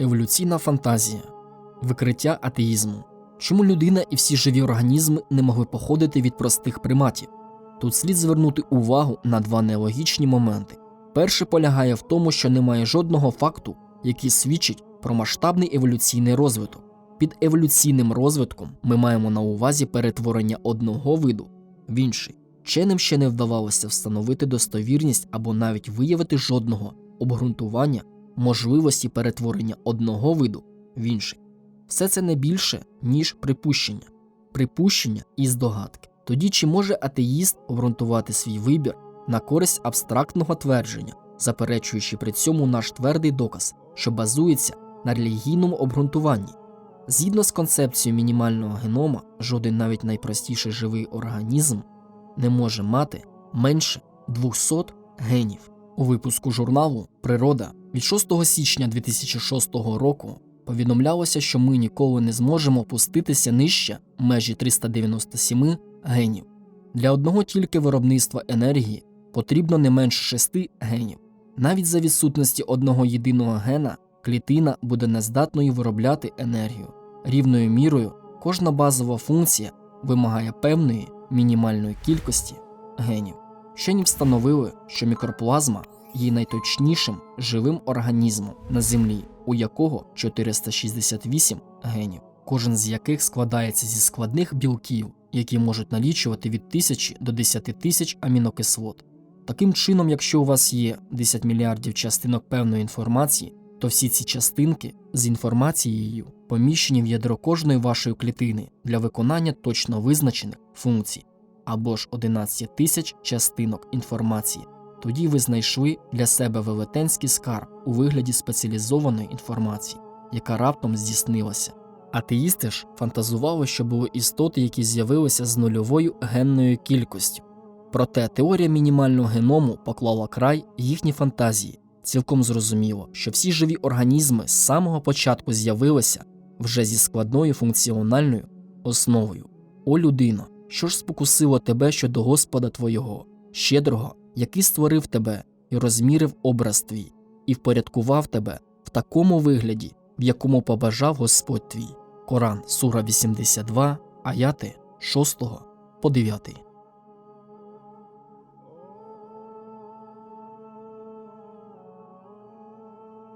Еволюційна фантазія, викриття атеїзму. Чому людина і всі живі організми не могли походити від простих приматів? Тут слід звернути увагу на два нелогічні моменти. Перший полягає в тому, що немає жодного факту, який свідчить про масштабний еволюційний розвиток. Під еволюційним розвитком ми маємо на увазі перетворення одного виду в інший. Вченим ще не вдавалося встановити достовірність або навіть виявити жодного обґрунтування можливості перетворення одного виду в інший. Все це не більше, ніж припущення, припущення і здогадки. Тоді чи може атеїст обґрунтувати свій вибір на користь абстрактного твердження, заперечуючи при цьому наш твердий доказ, що базується на релігійному обґрунтуванні? Згідно з концепцією мінімального генома, жоден навіть найпростіший живий організм не може мати менше 200 генів. У випуску журналу Природа від 6 січня 2006 року повідомлялося, що ми ніколи не зможемо опуститися нижче межі 397 генів. Для одного тільки виробництва енергії потрібно не менше 6 генів. Навіть за відсутності одного єдиного гена клітина буде нездатною виробляти енергію. Рівною мірою кожна базова функція вимагає певної мінімальної кількості генів. Вчені встановили, що мікроплазма є найточнішим живим організмом на Землі, у якого 468 генів, кожен з яких складається зі складних білків, які можуть налічувати від 1000 до 10 тисяч амінокислот. Таким чином, якщо у вас є 10 мільярдів частинок певної інформації, то всі ці частинки з інформацією поміщені в ядро кожної вашої клітини для виконання точно визначених функцій, або ж 11 тисяч частинок інформації. Тоді ви знайшли для себе велетенський скарб у вигляді спеціалізованої інформації, яка раптом здійснилася. Атеїсти ж фантазували, що були істоти, які з'явилися з нульовою генною кількістю. Проте теорія мінімального геному поклала край їхній фантазії. Цілком зрозуміло, що всі живі організми з самого початку з'явилися вже зі складною функціональною основою. О людино, що ж спокусило тебе щодо Господа твого, щедрого, який створив тебе і розмірив образ твій, і впорядкував тебе в такому вигляді, в якому побажав Господь твій. Коран, сура 82, аяти 6 по 9.